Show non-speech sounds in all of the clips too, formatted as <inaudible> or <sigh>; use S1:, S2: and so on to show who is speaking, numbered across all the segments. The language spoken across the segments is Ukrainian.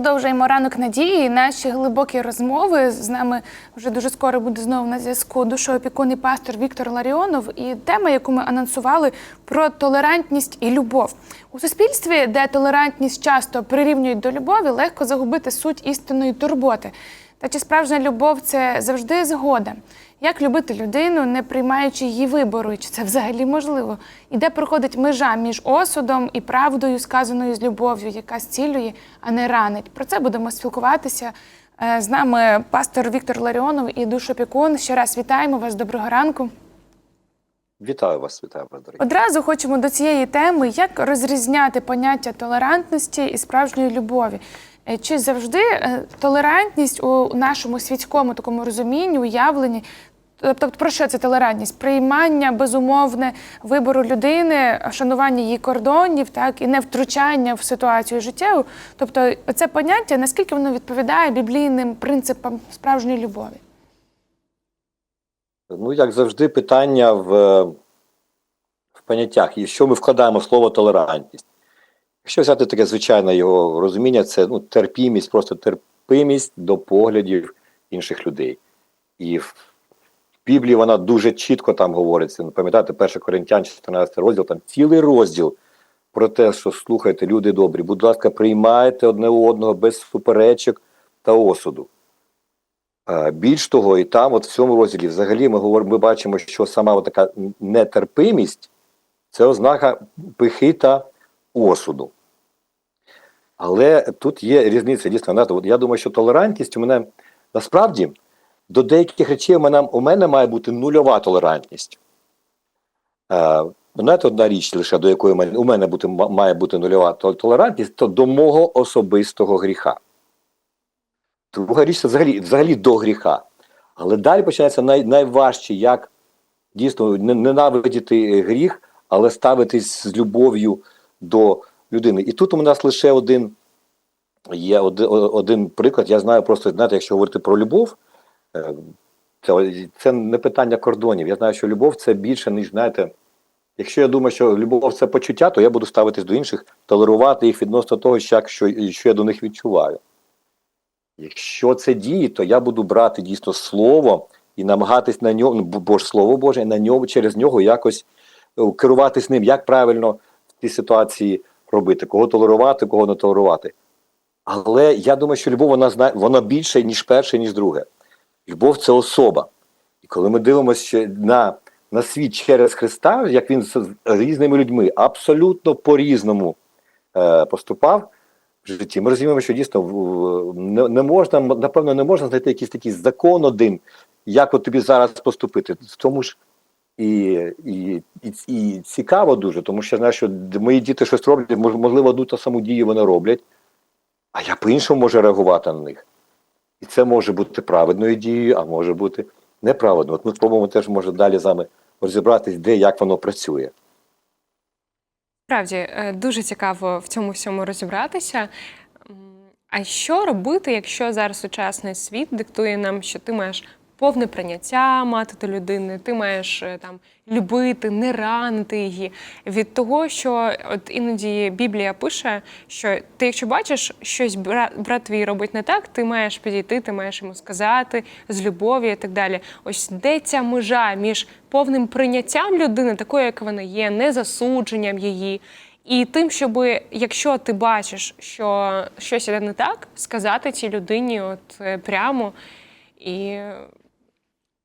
S1: Продовжуємо ранок надії. Наші глибокі розмови з нами вже дуже скоро буде знову на зв'язку душоопікун і пастор Віктор Ларіонов. І тема, яку ми анонсували, про толерантність і любов у суспільстві, де толерантність часто прирівнюють до любові, легко загубити суть істинної турботи. Та чи справжня любов це завжди згода? Як любити людину, не приймаючи її вибору, чи це взагалі можливо? І де проходить межа між осудом і правдою, сказаною з любов'ю, яка зцілює, а не ранить? Про це будемо спілкуватися. Е, З нами пастор Віктор Ларіонов і душопікун. Ще раз вітаємо вас. Доброго ранку.
S2: Вітаю вас, вітаю вас, дорогі.
S1: Одразу хочемо до цієї теми, як розрізняти поняття толерантності і справжньої любові. Е, Чи завжди е, толерантність у нашому світському такому розумінні, уявленні? Тобто, про що це толерантність? Приймання безумовне вибору людини, шанування її кордонів, так і не втручання в ситуацію життєву. Тобто, це поняття, наскільки воно відповідає біблійним принципам справжньої любові?
S2: Ну, як завжди, питання в, в поняттях. І що ми вкладаємо в слово толерантність? Якщо взяти таке звичайне його розуміння, це ну, терпімість, просто терпимість до поглядів інших людей. І Біблії вона дуже чітко там говориться. Пам'ятаєте, 1 Коринтян, 14 розділ, там цілий розділ про те, що слухайте, люди добрі, будь ласка, приймайте одне одного без суперечок та осуду. Більш того, і там, от в цьому розділі, взагалі, ми говоримо, ми бачимо, що сама така нетерпимість це ознака пихи та осуду. Але тут є різниця дійсно. Я думаю, що толерантність у мене насправді до деяких речей у мене, у мене має бути нульова толерантність. Е, знаєте, одна річ лише до якої у мене, бути, має бути нульова толерантність, то до мого особистого гріха. Друга річ це взагалі, взагалі до гріха. Але далі починається най, найважче, як дійсно ненавидіти гріх, але ставитись з любов'ю до людини. І тут у нас лише один є один, один приклад. Я знаю просто, знаєте, якщо говорити про любов, е, це, це не питання кордонів. Я знаю, що любов це більше, ніж знаєте. Якщо я думаю, що любов це почуття, то я буду ставитись до інших, толерувати їх відносно того, що, що я до них відчуваю. Якщо це дії, то я буду брати дійсно слово і намагатись на нього, ну, бо ж слово Боже, на нього через нього якось е, керуватись ним, як правильно в цій ситуації робити, кого толерувати, кого не толерувати. Але я думаю, що любов вона вона більше, ніж перше, ніж друге. Любов це особа. І коли ми дивимося на, на світ через Христа, як він з різними людьми абсолютно по-різному е, поступав в житті, ми розуміємо, що дійсно не, не можна, напевно, не можна знайти якийсь такий закон один, як от тобі зараз поступити. В тому ж і, і, і, і цікаво дуже, тому що я знаю, що мої діти щось роблять, можливо, одну та саму дію вони роблять, а я по-іншому можу реагувати на них. І це може бути праведною дією, а може бути неправедною. От ми спробуємо теж може далі з вами розібратись, де як воно працює.
S3: Справді е, дуже цікаво в цьому всьому розібратися. А що робити, якщо зараз сучасний світ диктує нам, що ти маєш повне прийняття мати до людини, ти маєш е, там любити, не ранити її від того, що от іноді Біблія пише, що ти, якщо бачиш щось брат, брат твій робить не так, ти маєш підійти, ти маєш йому сказати з любов'ю і так далі. Ось де ця межа між повним прийняттям людини, такою, як вона є, не засудженням її. І тим, щоб якщо ти бачиш, що щось іде не так, сказати цій людині от е, прямо. І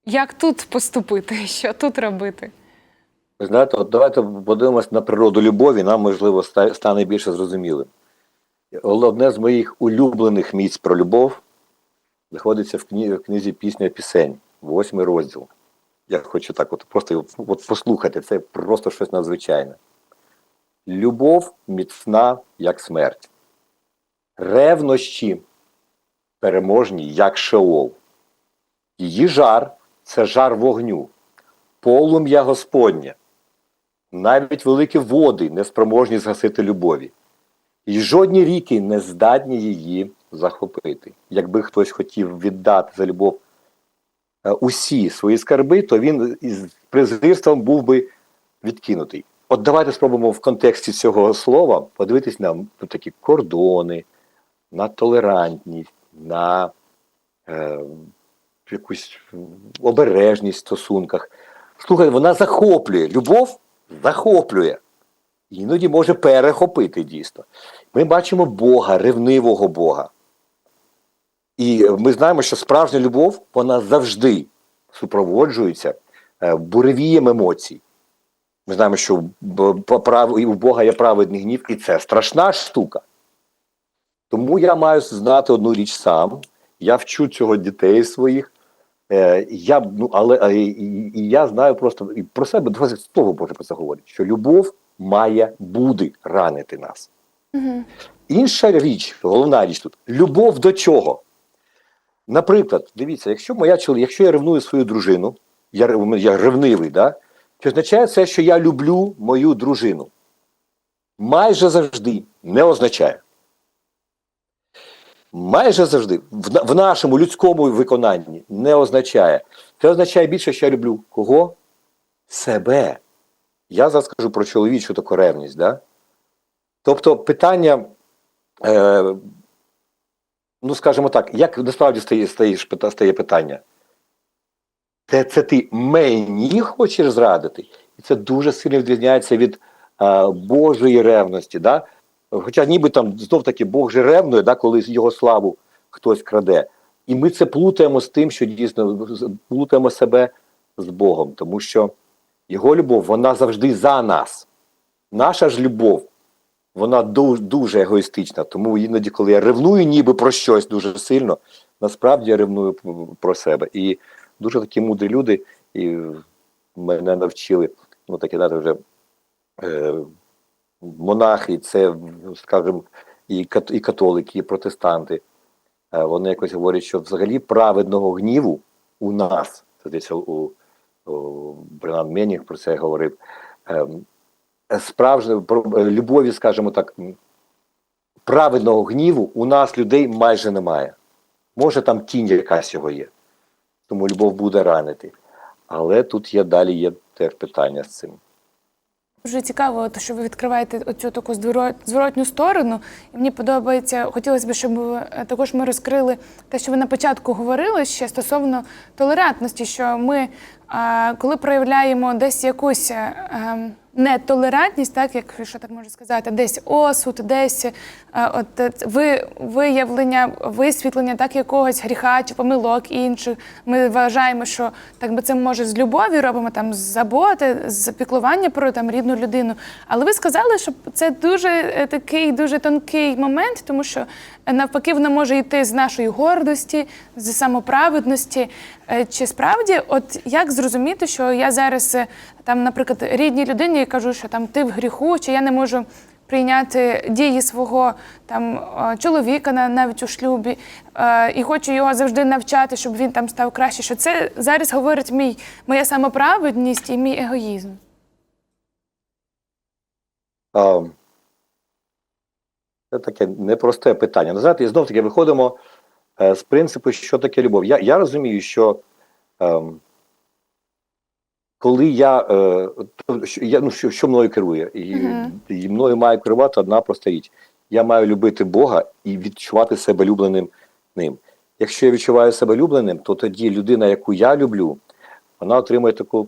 S3: як тут поступити, <laughs> що тут робити?
S2: Знаєте, от давайте подивимось на природу любові, нам, можливо, стане більше зрозумілим. Одне з моїх улюблених місць про любов знаходиться в, книзі Пісня пісень, восьмий розділ. Я хочу так, от просто от послухати, це просто щось надзвичайне. Любов міцна, як смерть. Ревнощі переможні, як шеол. Її жар це жар вогню, полум'я Господнє. Навіть великі води не спроможні згасити любові. І жодні ріки не здатні її захопити. Якби хтось хотів віддати за любов е, усі свої скарби, то він із презирством був би відкинутий. От давайте спробуємо в контексті цього слова подивитись на такі кордони, на толерантність, на е, якусь обережність в стосунках. Слухай, вона захоплює. Любов захоплює. Іноді може перехопити дійсно. Ми бачимо Бога, ревнивого Бога. І ми знаємо, що справжня любов вона завжди супроводжується е, буревієм емоцій. Ми знаємо, що у Бога є праведний гнів, і це страшна штука. Тому я маю знати одну річ сам. Я вчу цього дітей своїх. Е, я, ну, але, е, і, і я знаю просто і про себе два слово Боже про це говорить, що любов має буде ранити нас.
S1: Угу.
S2: Інша річ, головна річ тут любов до чого? Наприклад, дивіться, якщо моя чоловік, якщо я ревную свою дружину, я, я ревнивий, да? чи означає це, що я люблю мою дружину? Майже завжди не означає. Майже завжди в, в нашому людському виконанні не означає. Це означає більше, що я люблю кого? Себе. Я зараз скажу про чоловічу таку ревність. Да? Тобто питання, е, ну скажімо так, як насправді стає, стає, стає питання? Це, це ти мені хочеш зрадити? І це дуже сильно відрізняється від е, Божої ревності. Да? Хоча ніби там знов таки Бог же ревнує, да, коли його славу хтось краде. І ми це плутаємо з тим, що дійсно плутаємо себе з Богом, тому що його любов, вона завжди за нас. Наша ж любов, вона дуже, егоїстична. Тому іноді, коли я ревную ніби про щось дуже сильно, насправді я ревную про себе. І дуже такі мудрі люди і мене навчили, ну такі знаєте, вже е, монахи, це, скажімо, і, і католики, і протестанти. Е, вони якось говорять, що взагалі праведного гніву у нас, це десь у, у Бренан Менінг про це говорив. ем, справжньої е, любові, скажімо так, праведного гніву у нас людей майже немає. Може, там тінь якась його є. Тому любов буде ранити. Але тут є далі є теж питання з цим.
S1: Дуже цікаво, що ви відкриваєте оцю таку зворотню сторону. І мені подобається, хотілося б, щоб е, також ми розкрили те, що ви на початку говорили ще стосовно толерантності, що ми, коли проявляємо десь якусь е, ем, нетолерантність, так як що так можна сказати, десь осуд, десь е, от е, ви, виявлення, висвітлення так якогось гріха чи помилок інших. Ми вважаємо, що так би це може з любові робимо там з заботи, з піклування про там рідну людину. Але ви сказали, що це дуже такий дуже тонкий момент, тому що навпаки воно може йти з нашої гордості, з самоправедності. Е, Чи справді, от як зрозуміти, що я зараз е, там, наприклад, рідній людині кажу, що там ти в гріху, чи я не можу прийняти дії свого там е, чоловіка на- навіть у шлюбі, і хочу його завжди навчати, щоб він там став краще. Що це зараз говорить мій моя самоправедність і мій егоїзм.
S2: А, це таке непросте питання. Ну, знаєте, і знов таки виходимо е, з принципу, що таке любов. Я, я розумію, що ем, коли я, е, то, що, я ну, що, що мною керує, і,
S1: Мгм.
S2: і мною має керувати одна проста річ. Я маю любити Бога і відчувати себе любленим ним. Якщо я відчуваю себе любленим, то тоді людина, яку я люблю, вона отримує таку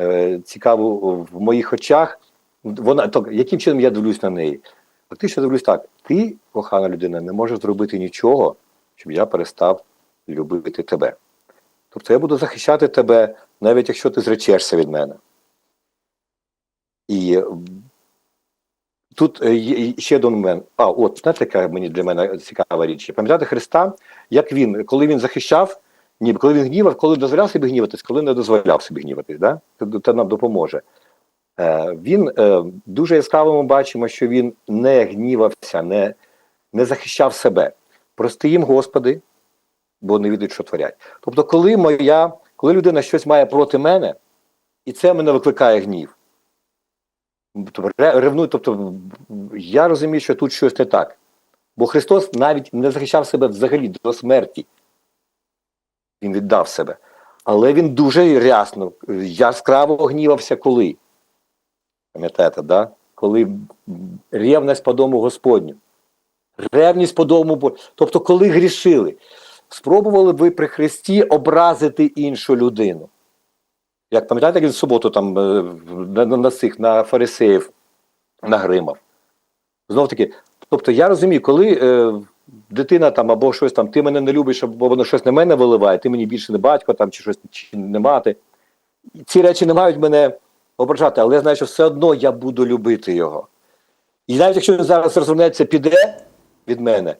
S2: е, цікаву в моїх очах. Вона то, яким чином я дивлюсь на неї? Фактично дивлюсь так: ти, кохана людина, не можеш зробити нічого, щоб я перестав любити тебе. Тобто я буду захищати тебе, навіть якщо ти зречешся від мене. І тут е, ще один момент. А, от, знаєте, яка мені для мене цікава річ. Пам'ятаєте Христа, як він, коли він захищав, ніби коли він гнівав, коли дозволяв собі гніватись, коли не дозволяв собі гніватись, да? це нам допоможе. Е, він е, дуже яскраво ми бачимо, що він не гнівався, не, не захищав себе. Прости їм, Господи, бо не відають, що творять. Тобто, коли моя, коли людина щось має проти мене, і це мене викликає гнів. Тобто, тобто я розумію, що тут щось не так. Бо Христос навіть не захищав себе взагалі до смерті. Він віддав себе. Але він дуже рясно, яскраво гнівався коли. Пам'ятаєте, да? коли ревність по дому Господню. ревність по дому Божому. Тобто, коли грішили, спробували ви при Христі образити іншу людину. Як пам'ятаєте, як він в суботу там е, на, на, на цих, на фарисеїв нагримав? Знов таки, тобто я розумію, коли е, дитина там або щось там, ти мене не любиш, або воно щось на мене виливає, ти мені більше не батько там, чи щось чи не мати. Ці речі не мають мене ображати, але я знаю, що все одно я буду любити його. І навіть якщо він зараз розвернеться, піде від мене,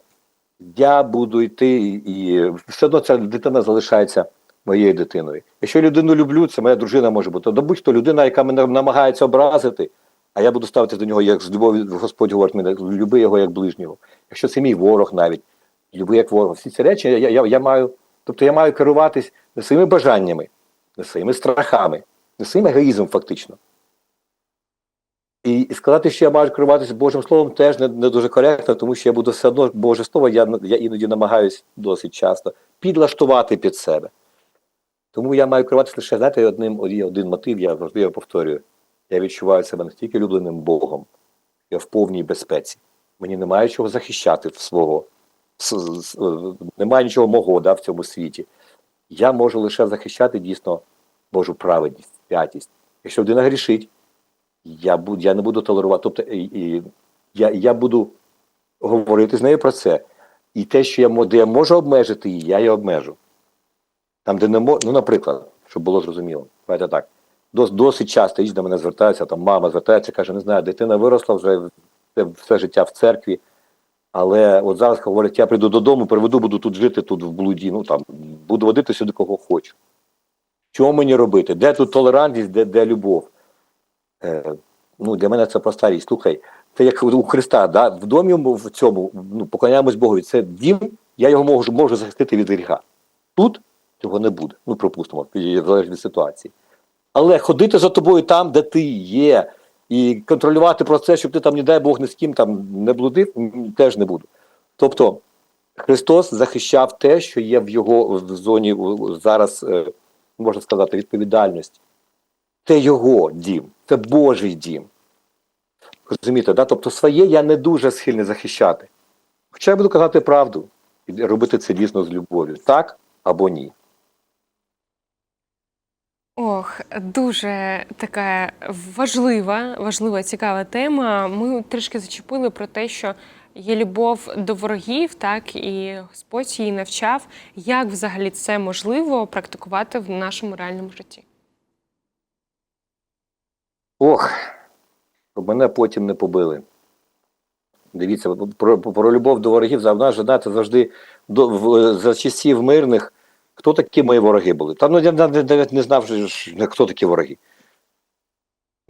S2: я буду йти, і все одно ця дитина залишається моєю дитиною. Якщо я людину люблю, це моя дружина може бути. То будь-хто людина, яка мене намагається образити, а я буду ставитися до нього, як з любов'ю Господь говорить мене, люби його як ближнього. Якщо це мій ворог навіть, люби як ворог. Всі ці речі я, я, я маю, тобто я маю керуватись не своїми бажаннями, не своїми страхами, не своїм егоїзмом фактично. І, і сказати, що я маю керуватися Божим Словом, теж не, не дуже коректно, тому що я буду все одно Боже Слово, я, я іноді намагаюсь досить часто підлаштувати під себе. Тому я маю керуватися лише, знаєте, одним один мотив, я завжди його повторюю. Я відчуваю себе настільки улюбленим Богом, я в повній безпеці. Мені немає чого захищати в свого, немає нічого мого да, в цьому світі. Я можу лише захищати дійсно Божу праведність, святість. Якщо людина грішить, я, буду, я не буду толерувати. Тобто і, я, я буду говорити з нею про це. І те, що я, де я можу обмежити її, я її обмежу. Там, де не можу, ну, наприклад, щоб було зрозуміло, давайте так. Дос, досить часто їсть до мене звертаються, там мама звертається, каже, не знаю, дитина виросла вже все життя в церкві. Але от зараз говорять, я прийду додому, приведу, буду тут жити, тут в блуді, ну там буду водити сюди кого хочу. Що мені робити? Де тут толерантність, де, де любов? Е, ну, для мене це проста річ. Слухай, це як у Христа, да? в домі в цьому ну, поклоняємось Богові. Це дім, я його можу, можу захистити від гріха. Тут цього не буде. Ну, припустимо, залежить від ситуації. Але ходити за тобою там, де ти є, і контролювати процес, щоб ти там, не дай Бог, ні з ким там не блудив, теж не буду. Тобто Христос захищав те, що є в його в зоні зараз, е, можна сказати, відповідальності. Це його дім, це Божий дім. Розумієте, да? тобто своє я не дуже схильний захищати. Хоча я буду казати правду і робити це дійсно з любов'ю. Так або ні.
S3: Ох, дуже така важлива, важлива, цікава тема. Ми трішки зачепили про те, що є любов до ворогів, так і Господь її навчав. Як взагалі це можливо практикувати в нашому реальному житті?
S2: Ох, щоб мене потім не побили. Дивіться, про, про любов до ворогів за нас же знаєте, завжди до, в, за часів мирних. Хто такі мої вороги були? Та ну я навіть не знав, хто такі вороги.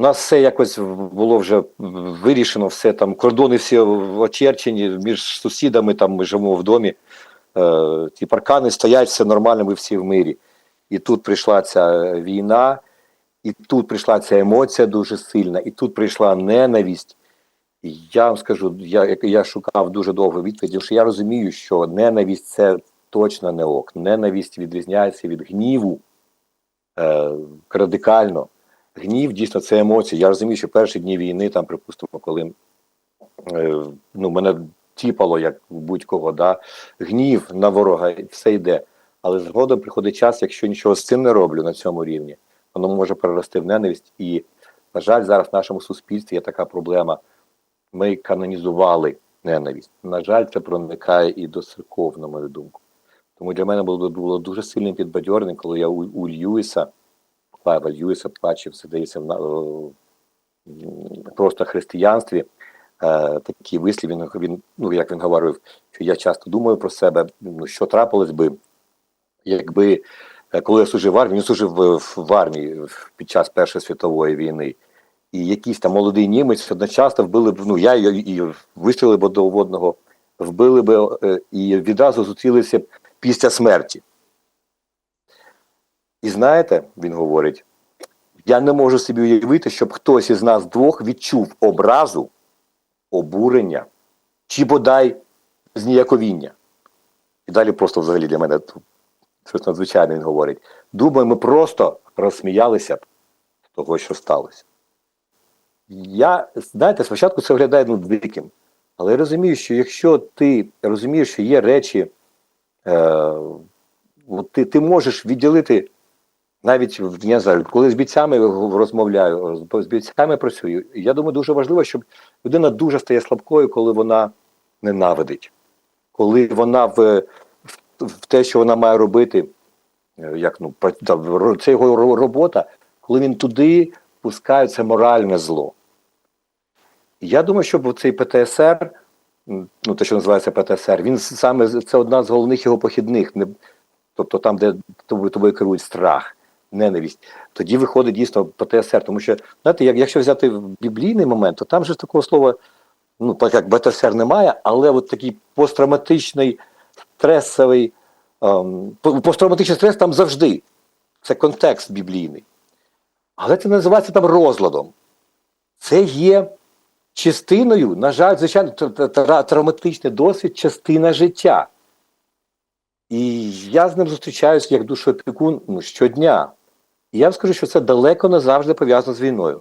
S2: У нас все якось було вже вирішено, все там, кордони всі очерчені між сусідами, там ми живемо в домі. Е, ті паркани стоять, все нормально, ми всі в мирі. І тут прийшла ця війна, і тут прийшла ця емоція дуже сильна, і тут прийшла ненависть. Я вам скажу, я, я шукав дуже довго відповіді, що я розумію, що ненависть це точно не ок. Ненависть відрізняється від гніву е, радикально. Гнів дійсно це емоції. Я розумію, що перші дні війни, там, припустимо, коли е, ну, мене тіпало, як будь-кого, да? гнів на ворога, все йде. Але згодом приходить час, якщо нічого з цим не роблю на цьому рівні, воно може перерости в ненависть. І, на жаль, зараз в нашому суспільстві є така проблема. Ми канонізували ненависть. На жаль, це проникає і до церков, на мою думку. Тому для мене було, було дуже сильним підбадьорним, коли я у, у Льюіса, Клайва Льюіса бачив, це здається, в, просто християнстві. Е, такий вислів, він, він, ну, як він говорив, що я часто думаю про себе, ну, що трапилось би, якби е, коли я служив в армії, він служив в, в армії під час Першої світової війни. І якийсь там молодий німець одночасно вбили б, ну я і, і вистрілили б до водного, вбили б е, і відразу зустрілися після смерті. І знаєте, він говорить, я не можу собі уявити, щоб хтось із нас двох відчув образу, обурення чи бодай зніяковіння. І далі просто взагалі для мене щось надзвичайне він говорить. Думаю, ми просто розсміялися б з того, що сталося. Я, знаєте, спочатку це виглядає ну, диким. Але я розумію, що якщо ти розумієш, що є речі, е, ти, ти можеш відділити навіть в- я не коли з бійцями розмовляю, з бійцями працюю, я думаю, дуже важливо, щоб людина дуже стає слабкою, коли вона ненавидить, коли вона в, в, в те, що вона має робити, е, як ну, це його робота, коли він туди пускає це моральне зло. Я думаю, що цей ПТСР, ну те, що називається ПТСР, він саме це одна з головних його похідних. Не, тобто там, де тобою керують страх, ненависть, тоді виходить дійсно ПТСР. Тому що, знаєте, як, якщо взяти біблійний момент, то там же такого слова, ну так як ПТСР немає, але от такий посттравматичний стресовий, ем, посттравматичний стрес там завжди. Це контекст біблійний. Але це називається там розладом. Це є частиною, на жаль, звичайно, тр- тр- тра- травматичний досвід частина життя. І я з ним зустрічаюся як душоопікун ну, щодня. Я вам скажу, що це далеко не завжди пов'язано з війною.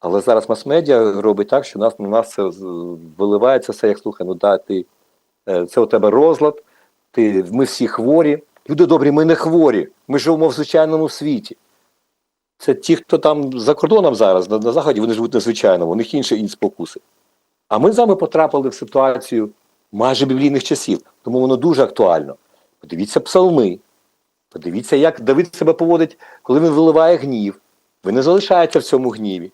S2: Але зараз мас-медіа робить так, що нас, на нас це виливається все, як слухай, ну да, ти, е, це у тебе розлад, ти, ми всі хворі. Люди добрі, ми не хворі. Ми живемо в звичайному світі. Це ті, хто там за кордоном зараз, на, на заході, вони живуть незвичайному, у них інші інші спокуси. А ми з вами потрапили в ситуацію майже біблійних часів, тому воно дуже актуально. Подивіться псалми, подивіться, як Давид себе поводить, коли він виливає гнів. Ви не залишаєте в цьому гніві.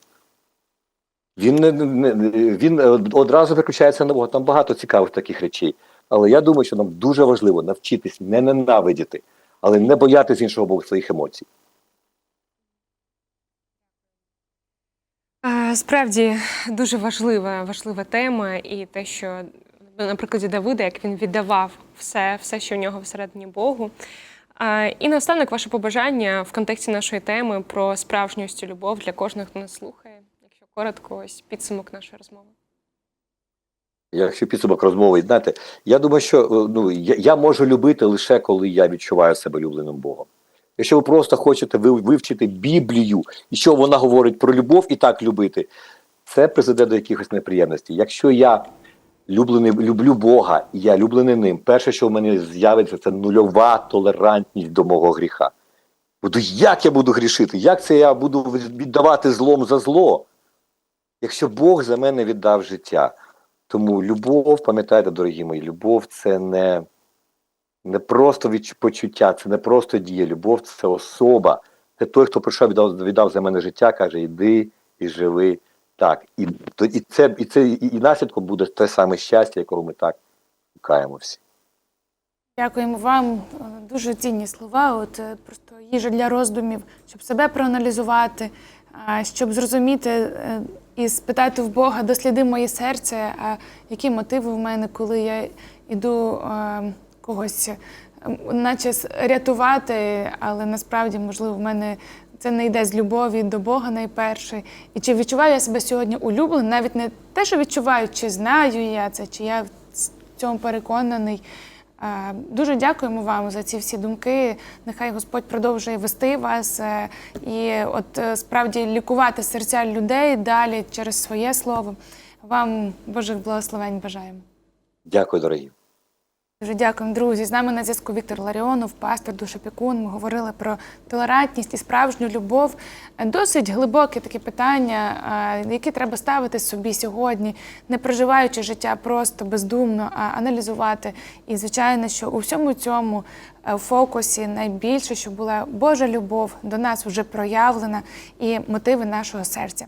S2: Він, не, не, він е, одразу переключається на Бога. Там багато цікавих таких речей. Але я думаю, що нам дуже важливо навчитись не ненавидіти, але не боятися іншого боку своїх емоцій.
S3: Справді дуже важлива, важлива тема, і те, що на прикладі Давида, як він віддавав все, все, що в нього всередині Богу. І наостанок ваше побажання в контексті нашої теми про справжністю любов для кожного, хто нас слухає. Якщо коротко, ось підсумок нашої розмови.
S2: Якщо підсумок розмови, знаєте, я думаю, що е, ну, я, я можу любити лише коли я відчуваю себе улюбленим Богом. Якщо ви просто хочете ви- вивчити Біблію, і що вона говорить про любов і так любити, це призведе до якихось неприємностей. Якщо я люблений, люблю Бога, і я люблений ним, перше, що в мене з'явиться, це нульова толерантність до мого гріха. Буду, як я буду грішити? Як це я буду віддавати злом за зло? Якщо Бог за мене віддав життя. Тому любов, пам'ятайте, дорогі мої, любов це не, не просто почуття, це не просто дія. Любов це особа. Це той, хто прийшов, віддав, віддав за мене життя, каже: йди і живи так. І, і, це, і, це, і, наслідком буде те саме щастя, якого ми так шукаємо всі.
S1: Дякуємо вам. Е, Дуже цінні слова. От е, просто їжа для роздумів, щоб себе проаналізувати, щоб зрозуміти е, і спитати в Бога, досліди моє серце, а які мотиви в мене, коли я йду когось, наче рятувати, але насправді, можливо, в мене. Це не йде з любові до Бога найперше. І чи відчуваю я себе сьогодні улюбленим, навіть не те, що відчуваю, чи знаю я це, чи я в цьому переконаний. Дуже дякуємо вам за ці всі думки. Нехай Господь продовжує вести вас е, і от е, справді лікувати серця людей далі через своє слово. Вам Божих благословень бажаємо.
S2: Дякую, дорогі.
S1: Дуже дякуємо, друзі. З нами на зв'язку Віктор Ларіонов, пастор душопікун. Ми говорили про толерантність і справжню любов. Досить глибоке таке питання, які треба ставити собі сьогодні, не проживаючи життя просто бездумно, а аналізувати. І звичайно, що у всьому цьому е, фокусі найбільше, щоб була Божа любов до нас вже проявлена і мотиви нашого серця.